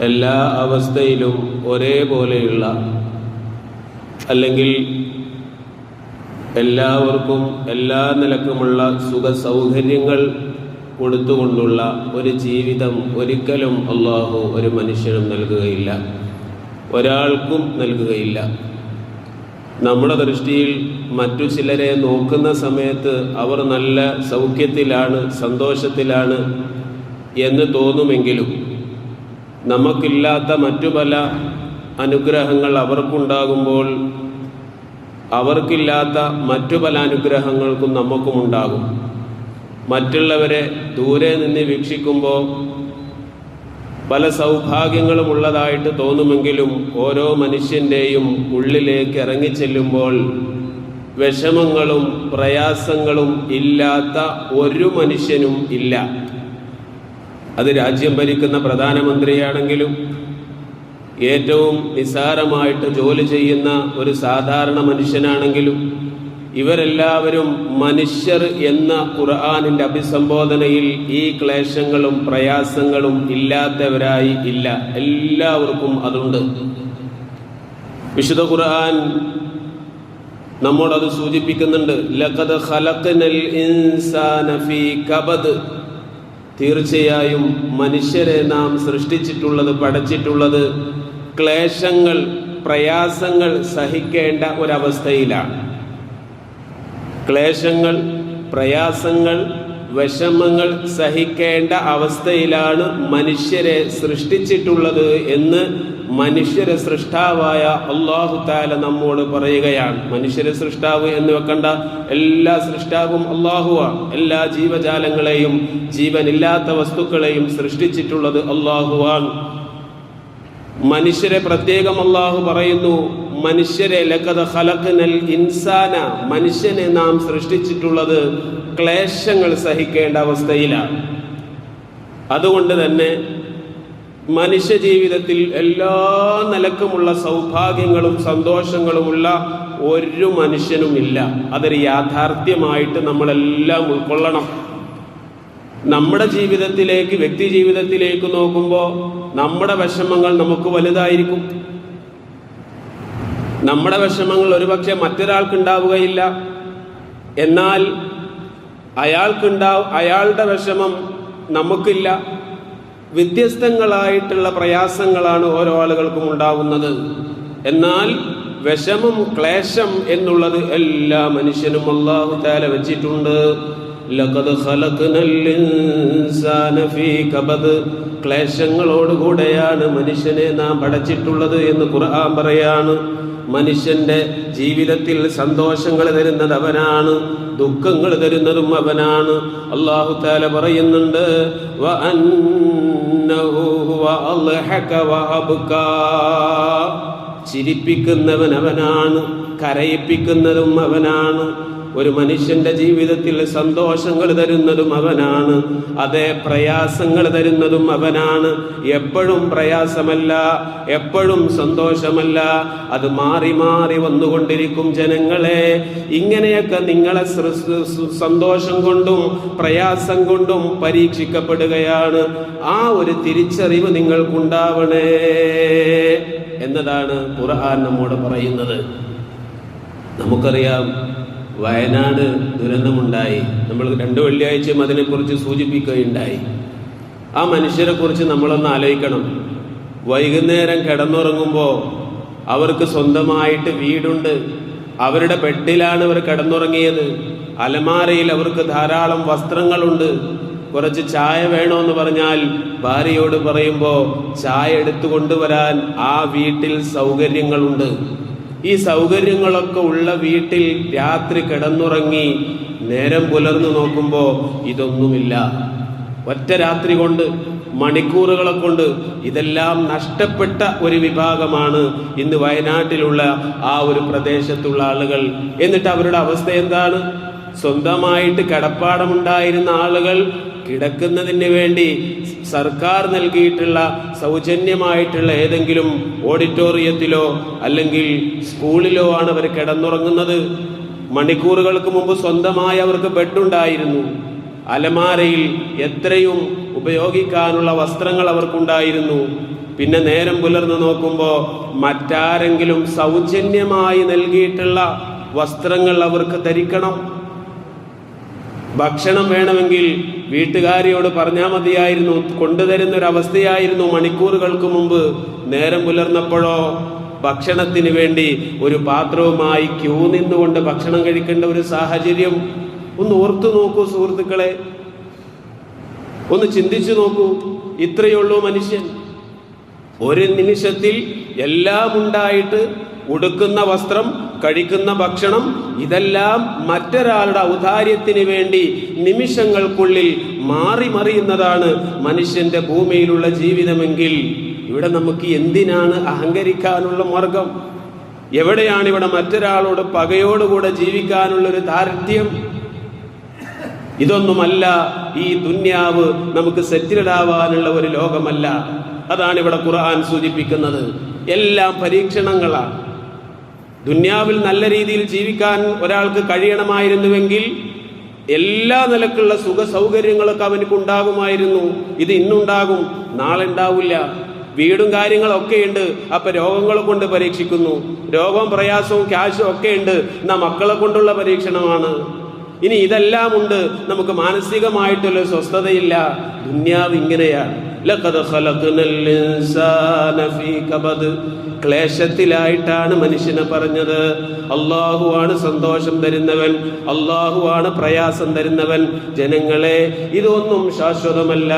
എല്ലാ അവസ്ഥയിലും ഒരേപോലെയുള്ള അല്ലെങ്കിൽ എല്ലാവർക്കും എല്ലാ നിലക്കുമുള്ള സുഖ സൗകര്യങ്ങൾ കൊടുത്തുകൊണ്ടുള്ള ഒരു ജീവിതം ഒരിക്കലും അള്ളാഹു ഒരു മനുഷ്യനും നൽകുകയില്ല. ഒരാൾക്കും നൽകുകയില്ല. നമ്മുടെ ദൃഷ്ടിയിൽ മറ്റു ചിലരെ നോക്കുന്ന സമയത്ത് അവർ നല്ല സൗഖ്യത്തിലാണ് സന്തോഷത്തിലാണ് എന്ന് തോന്നുമെങ്കിലും നമുക്കില്ലാത്ത മറ്റു പല അനുഗ്രഹങ്ങൾ അവർക്കുണ്ടാകുമ്പോൾ അവർക്കില്ലാത്ത മറ്റു പല അനുഗ്രഹങ്ങൾക്കും നമുക്കുമുണ്ടാകും. മറ്റുള്ളവരെ ദൂരെ നിന്ന് വീക്ഷിക്കുമ്പോൾ പല സൗഭാഗ്യങ്ങളും ഉള്ളതായിട്ട് തോന്നുമെങ്കിലും ഓരോ മനുഷ്യന്റെയും ഉള്ളിലേക്ക് ഇറങ്ങിച്ചെല്ലുമ്പോൾ വിഷമങ്ങളും പ്രയാസങ്ങളും ഇല്ലാത്ത ഒരു മനുഷ്യനും ഇല്ല. അത് രാജ്യം ഭരിക്കുന്ന പ്രധാനമന്ത്രിയാണെങ്കിലും ഏറ്റവും നിസ്സാരമായിട്ട് ജോലി ചെയ്യുന്ന ഒരു സാധാരണ മനുഷ്യനാണെങ്കിലും ഇവരെല്ലാവരും മനുഷ്യർ എന്ന ഖുർആാനിന്റെ അഭിസംബോധനയിൽ ഈ ക്ലേശങ്ങളും പ്രയാസങ്ങളും ഇല്ലാത്തവരായി ഇല്ല. എല്ലാവർക്കും അതുണ്ട്. വിശുദ്ധ ഖുർആൻ നമ്മോടത് സൂചിപ്പിക്കുന്നുണ്ട്. ലഖദ് ഖലഖ്നൽ ഇൻസാന ഫീ കബദ്. തീർച്ചയായും മനുഷ്യരെ നാം സൃഷ്ടിച്ചിട്ടുള്ളത് പഠിച്ചിട്ടുള്ളത് ക്ലേശങ്ങൾ പ്രയാസങ്ങൾ സഹിക്കേണ്ട ഒരവസ്ഥയിലാണ്. ക്ലേശങ്ങൾ പ്രയാസങ്ങൾ വിഷമങ്ങൾ സഹിക്കേണ്ട അവസ്ഥയിലാണ് മനുഷ്യരെ സൃഷ്ടിച്ചിട്ടുള്ളത് എന്ന് മനുഷ്യരെ സൃഷ്ടാവായ അള്ളാഹു താല നമ്മോട് പറയുകയാണ്. മനുഷ്യരെ സൃഷ്ടാവ് എന്ന് വെക്കണ്ട. എല്ലാ സൃഷ്ടാവും അള്ളാഹുവാണ് എല്ലാ ജീവജാലങ്ങളെയും ജീവനില്ലാത്ത വസ്തുക്കളെയും സൃഷ്ടിച്ചിട്ടുള്ളത് അള്ളാഹുവാണ് മനുഷ്യരെ പ്രത്യേകം അള്ളാഹു പറയുന്നു മനുഷ്യരെ ലക്കത ഹലക്കനൽ ഇൻസാന മനുഷ്യനെ നാം സൃഷ്ടിച്ചിട്ടുള്ളത് ക്ലേശങ്ങൾ സഹിക്കേണ്ട അവസ്ഥയിലാണ്. അതുകൊണ്ട് തന്നെ മനുഷ്യ ജീവിതത്തിൽ എല്ലാ നിലക്കുമുള്ള സൗഭാഗ്യങ്ങളും സന്തോഷങ്ങളുമുള്ള ഒരു മനുഷ്യനും ഇല്ല അതൊരു യാഥാർത്ഥ്യമായിട്ട് നമ്മളെല്ലാം ഉൾക്കൊള്ളണം. നമ്മുടെ ജീവിതത്തിലേക്ക് വ്യക്തി ജീവിതത്തിലേക്ക് നോക്കുമ്പോൾ നമ്മുടെ വിഷമങ്ങൾ നമുക്ക് വലുതായിരിക്കും. നമ്മുടെ വിഷമങ്ങൾ ഒരുപക്ഷെ മറ്റൊരാൾക്ക് ഉണ്ടാവുകയില്ല എന്നാൽ അയാൾക്കുണ്ടാവ് അയാളുടെ വിഷമം നമുക്കില്ല. വ്യത്യസ്തങ്ങളായിട്ടുള്ള പ്രയാസങ്ങളാണ് ഓരോ ആളുകൾക്കും ഉണ്ടാവുന്നത്. എന്നാൽ വിഷമം ക്ലേശം എന്നുള്ളത് എല്ലാ മനുഷ്യനും അള്ളാഹു താല വെച്ചിട്ടുണ്ട്. ക്ലേശങ്ങളോടുകൂടെയാണ് മനുഷ്യനെ നാം പടച്ചിട്ടുള്ളത് എന്ന് ഖുർആൻ പറയാണ്. മനുഷ്യന്റെ ജീവിതത്തിൽ സന്തോഷങ്ങൾ തരുന്നത് അവനാണ് ദുഃഖങ്ങൾ തരുന്നതും അവനാണ് അള്ളാഹു താല പറയുന്നുണ്ട്. ചിരിപ്പിക്കുന്നവൻ അവനാണ് കരയിപ്പിക്കുന്നതും അവനാണ് ഒരു മനുഷ്യന്റെ ജീവിതത്തിൽ സന്തോഷങ്ങൾ തരുന്നതും അവനാണ്. അതേ പ്രയാസങ്ങൾ തരുന്നതും അവനാണ്. എപ്പോഴും പ്രയാസമല്ല എപ്പോഴും സന്തോഷമല്ല. അത് മാറി മാറി വന്നുകൊണ്ടിരിക്കും ജനങ്ങളെ. ഇങ്ങനെയൊക്കെ നിങ്ങളെ സന്തോഷം കൊണ്ടും പ്രയാസം കൊണ്ടും പരീക്ഷിക്കപ്പെടുകയാണ്. ആ ഒരു തിരിച്ചറിവ് നിങ്ങൾക്കുണ്ടാവണേ എന്നതാണ് ഖുർആൻ നമ്മോട് പറയുന്നത്. നമുക്കറിയാം വയനാട് ദുരന്തമുണ്ടായി. നമ്മൾ രണ്ട് വെള്ളിയാഴ്ചയും അതിനെക്കുറിച്ച് സൂചിപ്പിക്കുകയുണ്ടായി. ആ മനുഷ്യരെ കുറിച്ച് നമ്മളൊന്ന് ആലോചിക്കണം. വൈകുന്നേരം കിടന്നുറങ്ങുമ്പോൾ അവർക്ക് സ്വന്തമായിട്ട് വീടുണ്ട്. അവരുടെ ബെഡിലാണ് അവർ കിടന്നുറങ്ങിയത്. അലമാരയിൽ അവർക്ക് ധാരാളം വസ്ത്രങ്ങളുണ്ട്. കുറച്ച് ചായ വേണമെന്ന് പറഞ്ഞാൽ ഭാര്യയോട് പറയുമ്പോൾ ചായ എടുത്തു കൊണ്ടുവരാൻ ആ വീട്ടിൽ സൗകര്യങ്ങളുണ്ട്. ഈ സൗകര്യങ്ങളൊക്കെ ഉള്ള വീട്ടിൽ രാത്രി കിടന്നുറങ്ങി നേരം പുലർന്നു നോക്കുമ്പോൾ ഇതൊന്നുമില്ല. ഒറ്റ രാത്രി കൊണ്ട് മണിക്കൂറുകളെ കൊണ്ട് ഇതെല്ലാം നഷ്ടപ്പെട്ട ഒരു വിഭാഗമാണ് ഇന്ന് വയനാട്ടിലുള്ള ആ ഒരു പ്രദേശത്തുള്ള ആളുകൾ. എന്നിട്ട് അവരുടെ അവസ്ഥ എന്താണ്? സ്വന്തമായിട്ട് കിടപ്പാടമുണ്ടായിരുന്ന ആളുകൾ കിടക്കുന്നതിന് വേണ്ടി സർക്കാർ നൽകിയിട്ടുള്ള സൗജന്യമായിട്ടുള്ള ഏതെങ്കിലും ഓഡിറ്റോറിയത്തിലോ അല്ലെങ്കിൽ സ്കൂളിലോ ആണ് അവർ കിടന്നുറങ്ങുന്നത്. മണിക്കൂറുകൾക്ക് മുമ്പ് സ്വന്തമായി അവർക്ക് ബെഡുണ്ടായിരുന്നു. അലമാരയിൽ എത്രയും ഉപയോഗിക്കാനുള്ള വസ്ത്രങ്ങൾ അവർക്കുണ്ടായിരുന്നു. പിന്നെ നേരം പുലർന്നു നോക്കുമ്പോൾ മറ്റാരെങ്കിലും സൗജന്യമായി നൽകിയിട്ടുള്ള വസ്ത്രങ്ങൾ അവർക്ക് ധരിക്കണം. ഭക്ഷണം വേണമെങ്കിൽ വീട്ടുകാരിയോട് പറഞ്ഞാൽ മതിയായിരുന്നു. കൊണ്ടുതരുന്നൊരവസ്ഥയായിരുന്നു മണിക്കൂറുകൾക്ക് മുമ്പ് നേരം പുലർന്നപ്പോഴോ. ഭക്ഷണത്തിന് വേണ്ടി ഒരു പാത്രവുമായി ക്യൂ നിന്നുകൊണ്ട് ഭക്ഷണം കഴിക്കേണ്ട ഒരു സാഹചര്യം. ഒന്ന് ഓർത്തു നോക്കൂ സുഹൃത്തുക്കളെ. ഒന്ന് ചിന്തിച്ചു നോക്കൂ. ഇത്രയുള്ളൂ മനുഷ്യൻ. ഒരു നിമിഷത്തിൽ എല്ലാം ഉണ്ടായിട്ട് ഉടുക്കുന്ന വസ്ത്രം കഴിക്കുന്ന ഭക്ഷണം ഇതെല്ലാം മറ്റൊരാളുടെ ഔദാര്യത്തിന് വേണ്ടി നിമിഷങ്ങൾക്കുള്ളിൽ മാറി മറിയുന്നതാണ് മനുഷ്യന്റെ ഭൂമിയിലുള്ള ജീവിതമെങ്കിൽ. ഇവിടെ നമുക്ക് എന്തിനാണ് അഹങ്കരിക്കാനുള്ള മാർഗം? എവിടെയാണ് ഇവിടെ മറ്റൊരാളോട് പകയോടുകൂടെ ജീവിക്കാനുള്ള ഒരു ദാർഢ്യം? ഇതൊന്നുമല്ല ഈ ദുന്യാവ് നമുക്ക് സെറ്റിൽഡാവാനുള്ള ഒരു ലോകമല്ല. അതാണ് ഇവിടെ ഖുർആൻ സൂചിപ്പിക്കുന്നത്. എല്ലാം പരീക്ഷണങ്ങളാണ്. ദുന്യാവിൽ നല്ല രീതിയിൽ ജീവിക്കാൻ ഒരാൾക്ക് കഴിയണമായിരുന്നുവെങ്കിൽ എല്ലാ നിലക്കുള്ള സുഖ സൗകര്യങ്ങളൊക്കെ അവനക്ക് ഉണ്ടാകുമായിരുന്നു ഇത് ഇന്നുണ്ടാകും. നാളെ ഉണ്ടാവില്ല വീടും കാര്യങ്ങളൊക്കെ ഉണ്ട്. അപ്പൊ രോഗങ്ങളെ കൊണ്ട് പരീക്ഷിക്കുന്നു. രോഗവും പ്രയാസവും ക്യാഷും ഒക്കെ ഉണ്ട്. എന്നാ മക്കളെ കൊണ്ടുള്ള പരീക്ഷണമാണ്. ഇനി ഇതെല്ലാം ഉണ്ട്. നമുക്ക് മാനസികമായിട്ടുള്ള സ്വസ്ഥതയില്ല. ദുന്യാവ് ഇങ്ങനെയാണ്. ക്ലേശത്തിലായിട്ടാണ് മനുഷ്യനെ പറഞ്ഞത്. അള്ളാഹുവാണ് സന്തോഷം തരുന്നവൻ. അള്ളാഹുവാണ് പ്രയാസം തരുന്നവൻ. ജനങ്ങളെ ഇതൊന്നും ശാശ്വതമല്ല.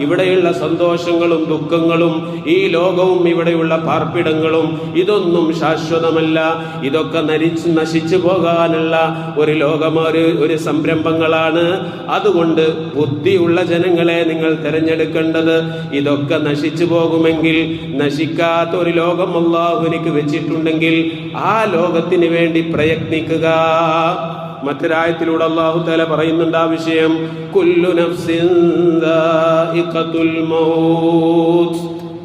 ഇവിടെയുള്ള സന്തോഷങ്ങളും ദുഃഖങ്ങളും ഈ ലോകവും ഇവിടെയുള്ള പാർപ്പിടങ്ങളും ഇതൊന്നും ശാശ്വതമല്ല. ഇതൊക്കെ നരിച്ച് നശിച്ചു പോകാനുള്ള ഒരു ലോകമൊരു ഒരു സംരംഭങ്ങളാണ്. അതുകൊണ്ട് ബുദ്ധിയുള്ള ജനങ്ങളെ നിങ്ങൾ തിരഞ്ഞെടുക്കേണ്ടത് ഇതൊക്കെ നശിച്ചു പോകുമെങ്കിൽ നശിക്കാത്ത ഒരു ലോകം അള്ളാഹു എനിക്ക് വെച്ചിട്ടുണ്ടെങ്കിൽ ആ ലോകത്തിന് വേണ്ടി പ്രയത്നിക്കുക. മറ്റൊരായത്തിലൂടെ അള്ളാഹു തല പറയുന്നുണ്ട് ആ വിഷയം കുല്ലു നഫ്സിൻ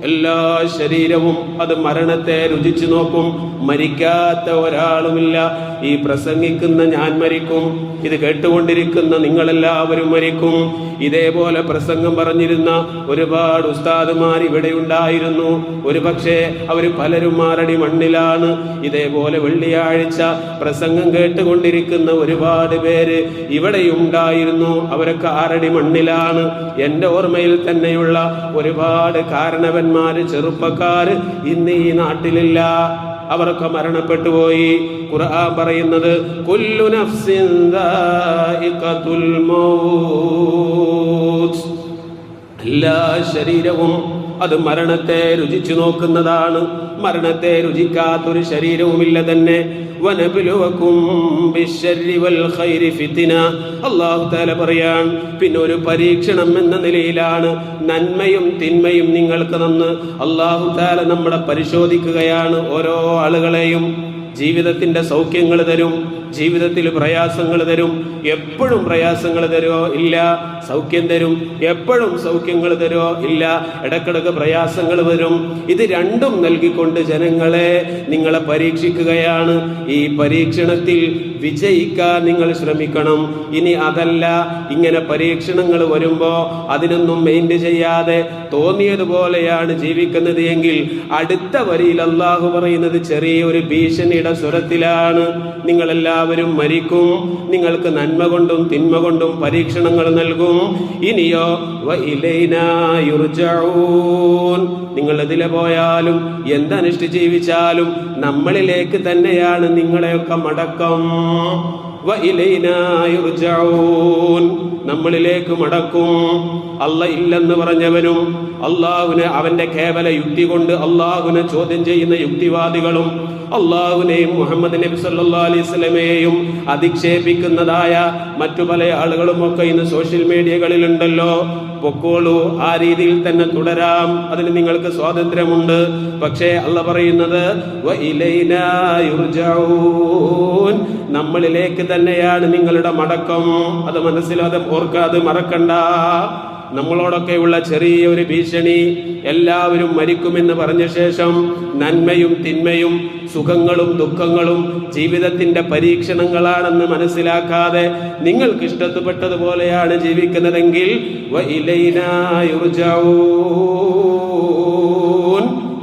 എല്ലാ ശരീരവും അത് മരണത്തെ രുചിച്ചു നോക്കും. മരിക്കാത്ത ഒരാളുമില്ല. ഈ പ്രസംഗിക്കുന്ന ഞാൻ മരിക്കും. ഇത് കേട്ടുകൊണ്ടിരിക്കുന്ന നിങ്ങളെല്ലാവരും മരിക്കും. ഇതേപോലെ പ്രസംഗം പറഞ്ഞിരുന്ന ഒരുപാട് ഉസ്താദുമാർ ഇവിടെ ഉണ്ടായിരുന്നു ഒരു പക്ഷേ അവർ പലരും മാറടി മണ്ണിലാണ്. ഇതേപോലെ വെള്ളിയാഴ്ച പ്രസംഗം കേട്ടുകൊണ്ടിരിക്കുന്ന ഒരുപാട് പേര് ഇവിടെ ഉണ്ടായിരുന്നു അവരൊക്കെ ആരടി മണ്ണിലാണ്. എന്റെ ഓർമ്മയിൽ തന്നെയുള്ള ഒരുപാട് കാരണവന്മാര് ചെറുപ്പക്കാര് ഇന്ന് ഈ നാട്ടിലില്ല. അവരൊക്കെ മരണപ്പെട്ടു പോയി. ഖുർആൻ പറയുന്നത് കുല്ലു നഫ്സിൻ എല്ലാ ശരീരവും അത് മരണത്തെ രുചിച്ചു നോക്കുന്നതാണ്. മരണത്തെ രുചിക്കാത്തൊരു ശരീരവുമില്ല തന്നെ. തആല പറയാൻ പിന്നെ ഒരു പരീക്ഷണം എന്ന നിലയിലാണ് നന്മയും തിന്മയും നിങ്ങൾക്ക് നന്ന് അല്ലാഹു തആല നമ്മളെ പരിശോധിക്കുകയാണ് ഓരോ ആളുകളെയും. ജീവിതത്തിന്റെ സൗഖ്യങ്ങൾ തരും. ജീവിതത്തിൽ പ്രയാസങ്ങൾ തരും. എപ്പോഴും പ്രയാസങ്ങൾ തരുമോ ഇല്ല. സൗഖ്യം തരും. എപ്പോഴും സൗഖ്യങ്ങൾ തരുമോ ഇല്ല. ഇടക്കിടക്ക് പ്രയാസങ്ങൾ വരും. ഇത് രണ്ടും നൽകിക്കൊണ്ട് ജനങ്ങളെ നിങ്ങളെ പരീക്ഷിക്കുകയാണ്. ഈ പരീക്ഷണത്തിൽ വിജയിക്കാൻ നിങ്ങൾ ശ്രമിക്കണം. ഇനി അതല്ല. ഇങ്ങനെ പരീക്ഷണങ്ങൾ വരുമ്പോൾ അതിനൊന്നും മെയിന്റ് ചെയ്യാതെ തോന്നിയതുപോലെയാണ് ജീവിക്കുന്നത് എങ്കിൽ അടുത്ത വരിയിൽ അള്ളാഹു പറയുന്നത് ചെറിയൊരു ഭീഷണിയുടെ സ്വരത്തിലാണ്. നിങ്ങളെല്ലാവരും മരിക്കും. നിങ്ങൾക്ക് നന്മ കൊണ്ടും തിന്മ കൊണ്ടും പരീക്ഷണങ്ങൾ നൽകും. ഇനിയോ നിങ്ങൾ അതിലെ പോയാലും എന്തനുഷ്ഠി ജീവിച്ചാലും നമ്മളിലേക്ക് തന്നെയാണ് നിങ്ങളെയൊക്കെ മടക്കം. നമ്മളിലേക്ക് മടക്കും. അല്ല ഇല്ലെന്ന് പറഞ്ഞവനും അള്ളാഹുവിനെ അവന്റെ കേവല യുക്തി കൊണ്ട് അള്ളാഹുവിനെ ചോദ്യം ചെയ്യുന്ന യുക്തിവാദികളും അള്ളാഹുവിനെയും മുഹമ്മദ് നബി സല്ലാ അലൈഹി സ്വലമയെയും അധിക്ഷേപിക്കുന്നതായ മറ്റു പല ആളുകളുമൊക്കെ ഇന്ന് സോഷ്യൽ മീഡിയകളിലുണ്ടല്ലോ. പൊക്കോളൂ ആ രീതിയിൽ തന്നെ തുടരാം. അതിന് നിങ്ങൾക്ക് സ്വാതന്ത്ര്യമുണ്ട്. പക്ഷേ അല്ല പറയുന്നത്. നമ്മളിലേക്ക് തന്നെയാണ് നിങ്ങളുടെ മടക്കം. അത് മനസ്സിലാതെ ഓർക്കാതെ മറക്കണ്ട. നമ്മളോടൊക്കെയുള്ള ചെറിയൊരു ഭീഷണി എല്ലാവരും മരിക്കുമെന്ന് പറഞ്ഞ ശേഷം നന്മയും തിന്മയും സുഖങ്ങളും ദുഃഖങ്ങളും ജീവിതത്തിന്റെ പരീക്ഷണങ്ങളാണെന്ന് മനസ്സിലാക്കാതെ നിങ്ങൾക്ക് ഇഷ്ടപ്പെട്ടതുപോലെയാണ് ജീവിക്കുന്നതെങ്കിൽ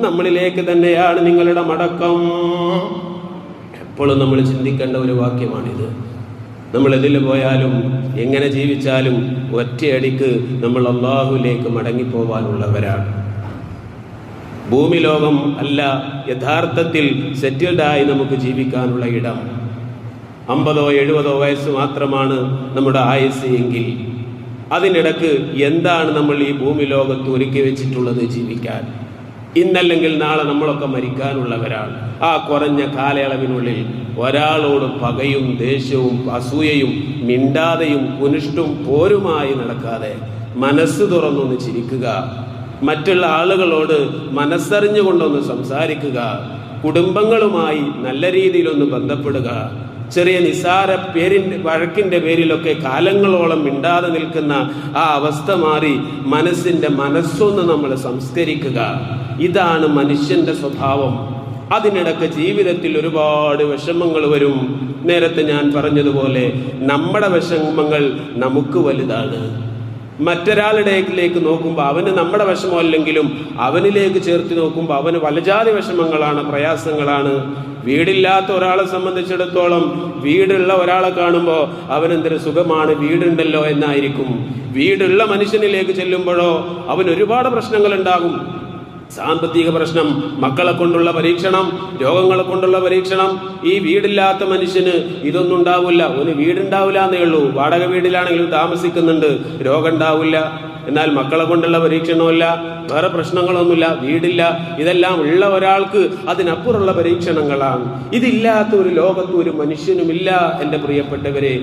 നമ്മളിലേക്ക് തന്നെയാണ് നിങ്ങളുടെ മടക്കം. എപ്പോഴും നമ്മൾ ചിന്തിക്കേണ്ട ഒരു വാക്യമാണിത്. നമ്മൾ എതിൽ പോയാലും എങ്ങനെ ജീവിച്ചാലും ഒറ്റയടിക്ക് നമ്മൾ അള്ളാഹുലേക്ക് മടങ്ങിപ്പോവാനുള്ളവരാണ്. ഭൂമി ലോകം അല്ല യഥാർത്ഥത്തിൽ സെറ്റിൽഡായി നമുക്ക് ജീവിക്കാനുള്ള ഇടം. അമ്പതോ എഴുപതോ വയസ്സ് മാത്രമാണ് നമ്മുടെ ആയുസ് എങ്കിൽ അതിനിടക്ക് എന്താണ് നമ്മൾ ഈ ഭൂമി ലോകത്ത് ഒരുക്കി വെച്ചിട്ടുള്ളത് ജീവിക്കാൻ? ഇന്നല്ലെങ്കിൽ നാളെ നമ്മളൊക്കെ മരിക്കാനുള്ളവരാണ്. ആ കുറഞ്ഞ കാലയളവിനുള്ളിൽ ഒരാളോട് പകയും ദേഷ്യവും അസൂയയും മിണ്ടാതെയും കുനിഷ്ടും പോരുമായി നടക്കാതെ മനസ്സ് തുറന്നൊന്ന് ചിരിക്കുക മറ്റുള്ള ആളുകളോട് മനസ്സറിഞ്ഞുകൊണ്ടൊന്ന് സംസാരിക്കുക കുടുംബങ്ങളുമായി നല്ല രീതിയിലൊന്ന് ബന്ധപ്പെടുക ചെറിയ നിസാര പേരിന്റെ വഴക്കിന്റെ പേരിലൊക്കെ കാലങ്ങളോളം മിണ്ടാതെ നിൽക്കുന്ന ആ അവസ്ഥ മാറി മനസ്സിന്റെ മനസ്സൊന്ന് നമ്മൾ സംസ്കരിക്കുക. ഇതാണ് മനുഷ്യന്റെ സ്വഭാവം. അതിനിടക്ക് ജീവിതത്തിൽ ഒരുപാട് വിഷമങ്ങൾ വരും. നേരത്തെ ഞാൻ പറഞ്ഞതുപോലെ നമ്മുടെ വിഷമങ്ങൾ നമുക്ക് വലുതാണ്. മറ്റൊരാളുടെയിലേക്ക് നോക്കുമ്പോൾ അവന് നമ്മുടെ വിഷമമല്ലെങ്കിലും അവനിലേക്ക് ചേർത്ത് നോക്കുമ്പോൾ അവന് വലജാതി വിഷമങ്ങളാണ് പ്രയാസങ്ങളാണ്. വീടില്ലാത്ത ഒരാളെ സംബന്ധിച്ചിടത്തോളം വീടുള്ള ഒരാളെ കാണുമ്പോൾ അവനെന്തൊരു സുഖമാണ് വീടുണ്ടല്ലോ എന്നായിരിക്കും. വീടുള്ള മനുഷ്യനിലേക്ക് ചെല്ലുമ്പോഴോ അവൻ ഒരുപാട് പ്രശ്നങ്ങൾ ഉണ്ടാകും സാമ്പത്തിക പ്രശ്നം മക്കളെ കൊണ്ടുള്ള പരീക്ഷണം രോഗങ്ങളെ കൊണ്ടുള്ള പരീക്ഷണം. ഈ വീടില്ലാത്ത മനുഷ്യന് ഇതൊന്നും ഉണ്ടാവില്ല ഒരു വീടുണ്ടാവില്ല എന്നേ ഉള്ളൂ. വാടക വീടിലാണെങ്കിലും താമസിക്കുന്നുണ്ട്. രോഗം ഉണ്ടാവില്ല. എന്നാൽ മക്കളെ കൊണ്ടുള്ള പരീക്ഷണമില്ല വേറെ പ്രശ്നങ്ങളൊന്നുമില്ല വീടില്ല. ഇതെല്ലാം ഉള്ള ഒരാൾക്ക് അതിനപ്പുറമുള്ള പരീക്ഷണങ്ങളാണ്. ഇതില്ലാത്ത ഒരു ലോകത്ത് ഒരു മനുഷ്യനുമില്ല എന്റെ പ്രിയപ്പെട്ടവരെ.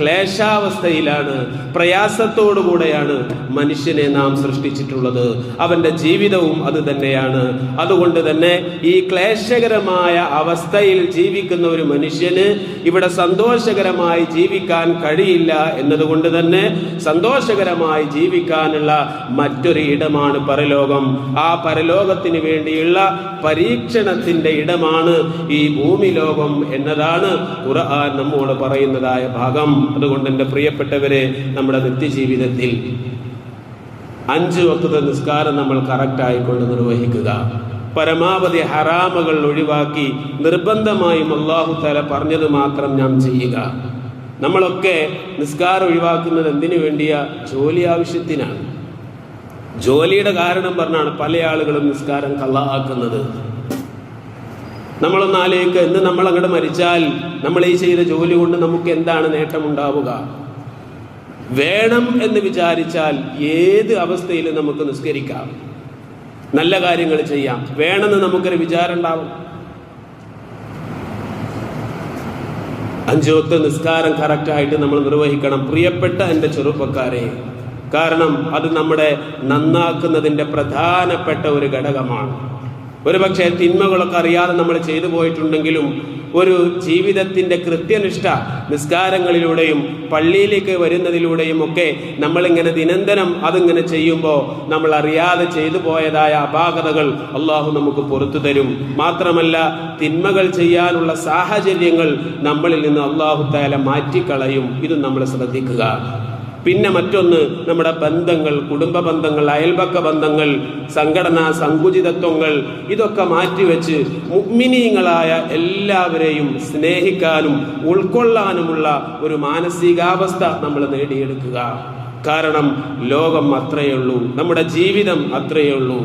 ക്ലേശാവസ്ഥയിലാണ് പ്രയാസത്തോടുകൂടെയാണ് മനുഷ്യനെ നാം സൃഷ്ടിച്ചിട്ടുള്ളത്. അവന്റെ ജീവിതവും അത് തന്നെയാണ്. അതുകൊണ്ട് തന്നെ ഈ ക്ലേശകരമായ അവസ്ഥയിൽ ജീവിക്കുന്ന ഒരു മനുഷ്യന് ഇവിടെ സന്തോഷകരമായി ജീവിക്കാൻ കഴിയില്ല. എന്നതുകൊണ്ട് തന്നെ സന്തോഷകരമായി ജീവിക്കാനുള്ള മറ്റൊരു ഇടമാണ് പരലോകം. ആ പരലോകത്തിന് വേണ്ടിയുള്ള പരീക്ഷണത്തിന്റെ ഇടമാണ് ഈ ഭൂമി ലോകം എന്നതാണ് ഖുർആൻ നമ്മോട് പറയുന്നതായ ഭാഗം. അതുകൊണ്ട് എന്റെ പ്രിയപ്പെട്ടവരെ നമ്മുടെ നിത്യജീവിതത്തിൽ അഞ്ച് വക്ത നിസ്കാരം നമ്മൾ കറക്റ്റായിക്കൊണ്ട് നിർവഹിക്കുക. പരമാവധി ഹറാമകൾ ഒഴിവാക്കി നിർബന്ധമായും അള്ളാഹു തല പറഞ്ഞത് മാത്രം നാം ചെയ്യുക. നമ്മളൊക്കെ നിസ്കാരം ഒഴിവാക്കുന്നത് എന്തിനു വേണ്ടിയ? ജോലി ആവശ്യത്തിനാണ്. ജോലിയുടെ കാരണം പറഞ്ഞാണ് പല ആളുകളും നിസ്കാരം കള്ളാക്കുന്നത്. നമ്മളൊന്ന് ആലോചിക്കുക എന്ന് നമ്മൾ അങ്ങോട്ട് മരിച്ചാൽ നമ്മൾ ഈ ചെയ്ത ജോലി കൊണ്ട് നമുക്ക് എന്താണ് നേട്ടമുണ്ടാവുക? വേണം എന്ന് വിചാരിച്ചാൽ ഏത് അവസ്ഥയിലും നമുക്ക് നിസ്കരിക്കാം. നല്ല കാര്യങ്ങൾ ചെയ്യാം. വേണമെന്ന് നമുക്കൊരു വിചാരം ഉണ്ടാവും. അഞ്ചു വക്ത നിസ്കാരം കറക്റ്റായിട്ട് നമ്മൾ നിർവഹിക്കണം. പ്രിയപ്പെട്ട എന്റെ ചെറുപ്പക്കാരെ കാരണം അത് നമ്മുടെ നന്നാക്കുന്നതിന്റെ പ്രധാനപ്പെട്ട ഒരു ഘടകമാണ്. ഒരുപക്ഷെ തിന്മകളൊക്കെ അറിയാതെ നമ്മൾ ചെയ്തു പോയിട്ടുണ്ടെങ്കിലും ഒരു ജീവിതത്തിന്റെ കൃത്യനിഷ്ഠ നിസ്കാരങ്ങളിലൂടെയും പള്ളിയിലേക്ക് വരുന്നതിലൂടെയും ഒക്കെ നമ്മളിങ്ങനെ ദിനന്തനം അതിങ്ങനെ ചെയ്യുമ്പോൾ നമ്മൾ അറിയാതെ ചെയ്തു പോയതായ അപാകതകൾ അള്ളാഹു നമുക്ക് പുറത്തു തരും. മാത്രമല്ല തിന്മകൾ ചെയ്യാനുള്ള സാഹചര്യങ്ങൾ നമ്മളിൽ നിന്ന് അള്ളാഹു താല മാറ്റിക്കളയും. ഇത് നമ്മൾ ശ്രദ്ധിക്കുക. പിന്നെ മറ്റൊന്ന് നമ്മുടെ ബന്ധങ്ങൾ കുടുംബ ബന്ധങ്ങൾ അയൽപക്ക ബന്ധങ്ങൾ സംഘടനാ സങ്കുചിതത്വങ്ങൾ ഇതൊക്കെ മാറ്റിവെച്ച് മുഗ്മിനീങ്ങളായ എല്ലാവരെയും സ്നേഹിക്കാനും ഉൾക്കൊള്ളാനുമുള്ള ഒരു മാനസികാവസ്ഥ നമ്മൾ നേടിയെടുക്കുക. കാരണം ലോകം അത്രയേ ഉള്ളൂ നമ്മുടെ ജീവിതം അത്രയേ ഉള്ളൂ.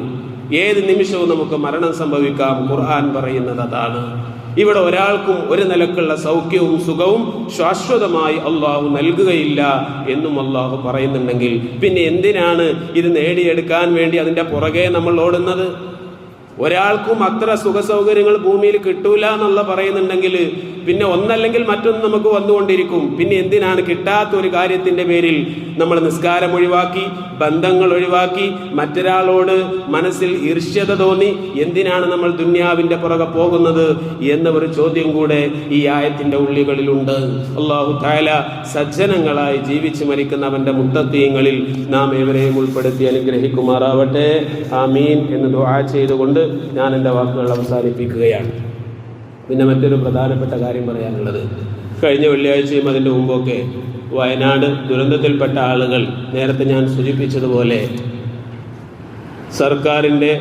ഏത് നിമിഷവും നമുക്ക് മരണം സംഭവിക്കാം ഖുർആൻ പറയുന്നത് അതാണ്. ഇവിടെ ഒരാൾക്കും ഒരു നിലക്കുള്ള സൗഖ്യവും സുഖവും ശാശ്വതമായി അള്ളാഹു നൽകുകയില്ല എന്നും അള്ളാഹു പറയുന്നുണ്ടെങ്കിൽ പിന്നെ എന്തിനാണ് ഇത് നേടിയെടുക്കാൻ വേണ്ടി അതിന്റെ പുറകെ നമ്മൾ ഓടുന്നത്? ഒരാൾക്കും അത്ര സുഖ സൗകര്യങ്ങൾ ഭൂമിയിൽ കിട്ടൂല എന്നുള്ള പറയുന്നുണ്ടെങ്കിൽ പിന്നെ ഒന്നല്ലെങ്കിൽ മറ്റൊന്ന് നമുക്ക് വന്നുകൊണ്ടിരിക്കും. പിന്നെ എന്തിനാണ് കിട്ടാത്ത ഒരു കാര്യത്തിന്റെ പേരിൽ നമ്മൾ നിസ്കാരം ഒഴിവാക്കി ബന്ധങ്ങൾ ഒഴിവാക്കി മറ്റൊരാളോട് മനസ്സിൽ ഈർഷ്യത തോന്നി എന്തിനാണ് നമ്മൾ ദുന്യാവിന്റെ പുറകെ പോകുന്നത് എന്ന ഒരു ചോദ്യം കൂടെ ഈ ആയത്തിന്റെ ഉള്ളികളിലുണ്ട്. അള്ളാഹു താല സജ്ജനങ്ങളായി ജീവിച്ചു മരിക്കുന്നവന്റെ മുത്തത്വങ്ങളിൽ നാം ഏവരെയും ഉൾപ്പെടുത്തി അനുഗ്രഹിക്കുമാറാവട്ടെ. ആമീൻ എന്ന് ദുആ ചെയ്തുകൊണ്ട് ഞാൻ എന്റെ വാക്കുകൾ അവസാനിപ്പിക്കുകയാണ്. പിന്നെ മറ്റൊരു പ്രധാനപ്പെട്ട കാര്യം പറയാനുള്ളത്. കഴിഞ്ഞ വെള്ളിയാഴ്ചയും അതിന്റെ മുമ്പൊക്കെ വയനാട് ദുരന്തത്തിൽപ്പെട്ട ആളുകൾ നേരത്തെ ഞാൻ സൂചിപ്പിച്ചതുപോലെ സർക്കാരിന്റെ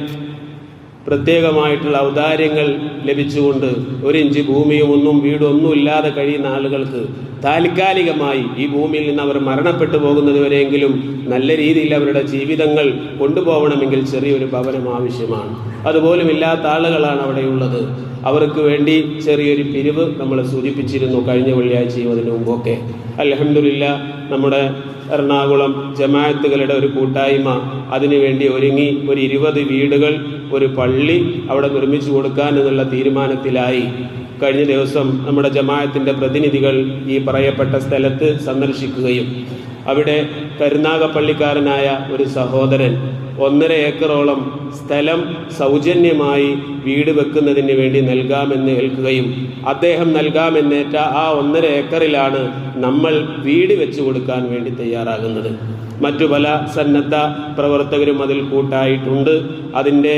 പ്രത്യേകമായിട്ടുള്ള ഔദാര്യങ്ങൾ ലഭിച്ചുകൊണ്ട് ഒരിഞ്ച് ഭൂമിയും ഒന്നും വീടും ഇല്ലാതെ കഴിയുന്ന ആളുകൾക്ക് താൽക്കാലികമായി ഈ ഭൂമിയിൽ നിന്ന് അവർ മരണപ്പെട്ടു പോകുന്നതുവരെയെങ്കിലും നല്ല രീതിയിൽ അവരുടെ ജീവിതങ്ങൾ കൊണ്ടുപോകണമെങ്കിൽ ചെറിയൊരു ഭവനം ആവശ്യമാണ്. അതുപോലും ഇല്ലാത്ത ആളുകളാണ് അവിടെയുള്ളത്. അവർക്ക് വേണ്ടി ചെറിയൊരു പിരിവ് നമ്മൾ സൂചിപ്പിച്ചിരുന്നു കഴിഞ്ഞ വെള്ളിയാഴ്ചയും അതിനു മുമ്പൊക്കെ. അലഹമില്ല നമ്മുടെ എറണാകുളം ജമാഅത്തുകളുടെ ഒരു കൂട്ടായ്മ അതിനുവേണ്ടി ഒരുങ്ങി ഒരു ഇരുപത് വീടുകൾ ഒരു പള്ളി അവിടെ നിർമ്മിച്ചു കൊടുക്കാൻ എന്നുള്ള തീരുമാനത്തിലായി. കഴിഞ്ഞ ദിവസം നമ്മുടെ ജമാഅത്തിന്റെ പ്രതിനിധികൾ ഈ പറയപ്പെട്ട സ്ഥലത്ത് സന്ദർശിക്കുകയും അവിടെ കരുനാഗപ്പള്ളിക്കാരനായ ഒരു സഹോദരൻ ഒന്നര ഏക്കറോളം സ്ഥലം സൗജന്യമായി വീട് വെക്കുന്നതിന് വേണ്ടി നൽകാമെന്ന് ഏൽക്കുകയും അദ്ദേഹം നൽകാമെന്നേറ്റ ആ ഒന്നര ഏക്കറിലാണ് നമ്മൾ വീട് വെച്ചു കൊടുക്കാൻ വേണ്ടി തയ്യാറാകുന്നത്. മറ്റു പല സന്നദ്ധ പ്രവർത്തകരും അതിൽ കൂട്ടായിട്ടുണ്ട്. അതിന്റെ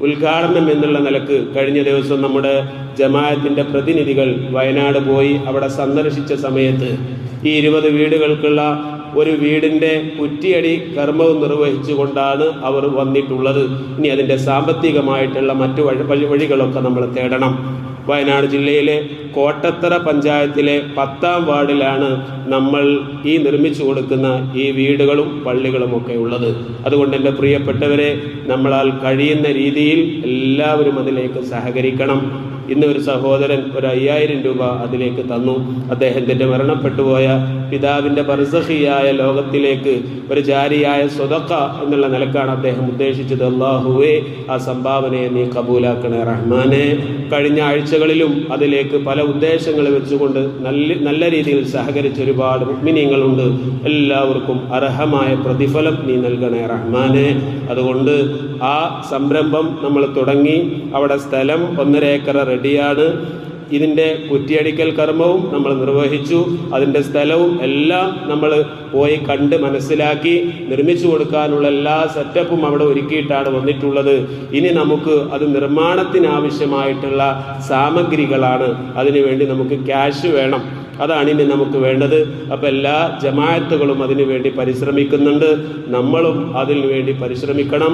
ഉദ്ഘാടനം എന്നുള്ള നിലയ്ക്ക് കഴിഞ്ഞ ദിവസം നമ്മുടെ ജമാഅത്തിന്റെ പ്രതിനിധികൾ വയനാട് പോയി അവിടെ സന്ദർശിച്ച സമയത്ത് ഈ ഇരുപത് വീടുകൾക്കുള്ള ഒരു വീടിന്റെ കുറ്റിയടി കർമ്മവും നിർവഹിച്ചുകൊണ്ടാണ് അവർ വന്നിട്ടുള്ളത്. ഇനി അതിന്റെ സാമ്പത്തികമായിട്ടുള്ള മറ്റു വഴി- വഴികളൊക്കെ നമ്മൾ തേടണം. വയനാട് ജില്ലയിലെ കോട്ടത്തറ പഞ്ചായത്തിലെ പത്താം വാർഡിലാണ് നമ്മൾ ഈ നിർമ്മിച്ചു കൊടുക്കുന്ന ഈ വീടുകളും പള്ളികളും ഒക്കെ ഉള്ളത്. അതുകൊണ്ട് എന്റെ പ്രിയപ്പെട്ടവരെ നമ്മളാൽ കഴിയുന്ന രീതിയിൽ എല്ലാവരും അതിലേക്ക് സഹകരിക്കണം. ഇന്ന് ഒരു സഹോദരൻ ഒരു അയ്യായിരം രൂപ അതിലേക്ക് തന്നു. അദ്ദേഹത്തിന്റെ മരണപ്പെട്ടുപോയ പിതാവിന്റെ ബർസഹിയായ ലോകത്തിലേക്ക് ഒരു ജാരിയായ സ്വതക്ക എന്നുള്ള നിലക്കാണ് അദ്ദേഹം ഉദ്ദേശിച്ചത്. അള്ളാഹുവേ ആ സംഭാവനയെ നീ കബൂലാക്കണേ റഹ്മാനെ. കഴിഞ്ഞ ആഴ്ചകളിലും അതിലേക്ക് പല ഉദ്ദേശങ്ങൾ വെച്ചുകൊണ്ട് നല്ല നല്ല രീതിയിൽ സഹകരിച്ച ഒരുപാട് മിനിയങ്ങളുണ്ട് എല്ലാവർക്കും അർഹമായ പ്രതിഫലം നീ നൽകണേ റഹ്മാനെ. അതുകൊണ്ട് ആ സംരംഭം നമ്മൾ തുടങ്ങി. അവിടെ സ്ഥലം ഒന്നര ഏക്കർ റെഡിയാണ്. ഇതിന്റെ കുറ്റിയടിക്കൽ കർമ്മവും നമ്മൾ നിർവഹിച്ചു. അതിന്റെ സ്ഥലവും എല്ലാം നമ്മൾ പോയി കണ്ട് മനസ്സിലാക്കി നിർമ്മിച്ചു കൊടുക്കാനുള്ള എല്ലാ സെറ്റപ്പും അവിടെ ഒരുക്കിയിട്ടാണ് വന്നിട്ടുള്ളത്. ഇനി നമുക്ക് അത് നിർമ്മാണത്തിനാവശ്യമായിട്ടുള്ള സാമഗ്രികളാണ്. അതിനുവേണ്ടി നമുക്ക് ക്യാഷ് വേണം. അതാണ് ഇനി നമുക്ക് വേണ്ടത്. അപ്പം എല്ലാ ജമാഅത്തുകളും അതിനു വേണ്ടി പരിശ്രമിക്കുന്നുണ്ട്. നമ്മളും അതിനു വേണ്ടി പരിശ്രമിക്കണം.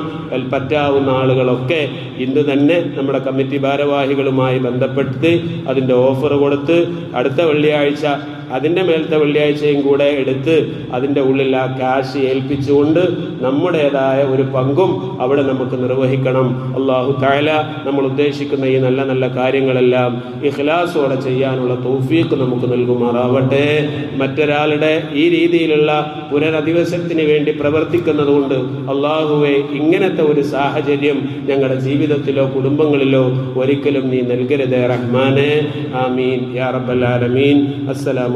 പറ്റാവുന്ന ആളുകളൊക്കെ ഇന്ന് തന്നെ നമ്മുടെ കമ്മിറ്റി ഭാരവാഹികളുമായി ബന്ധപ്പെട്ട് അതിന്റെ ഓഫർ കൊടുത്ത് അടുത്ത വെള്ളിയാഴ്ച അതിന്റെ മേലത്തെ വെള്ളിയാഴ്ചയും കൂടെ എടുത്ത് അതിന്റെ ഉള്ളിൽ ആ ക്യാഷ് ഏൽപ്പിച്ചുകൊണ്ട് നമ്മുടേതായ ഒരു പങ്കും അവിടെ നമുക്ക് നിർവഹിക്കണം. അള്ളാഹു താല നമ്മൾ ഉദ്ദേശിക്കുന്ന ഈ നല്ല നല്ല കാര്യങ്ങളെല്ലാം ഇഖ്ലാസോടെ ചെയ്യാനുള്ള തൗഫീഖ് നമുക്ക് നൽകുമാറാവട്ടെ. മറ്റൊരാളുടെ ഈ രീതിയിലുള്ള പുനരധിവസത്തിന് വേണ്ടി പ്രവർത്തിക്കുന്നത് കൊണ്ട് അള്ളാഹുവെ ഇങ്ങനത്തെ ഒരു സാഹചര്യം ഞങ്ങളുടെ ജീവിതത്തിലോ കുടുംബങ്ങളിലോ ഒരിക്കലും നീ നൽകരുതേ റഹ്മാനെ. ആമീൻ. യാ റബ്ബൽ ആലമീൻ. അസ്സലാമു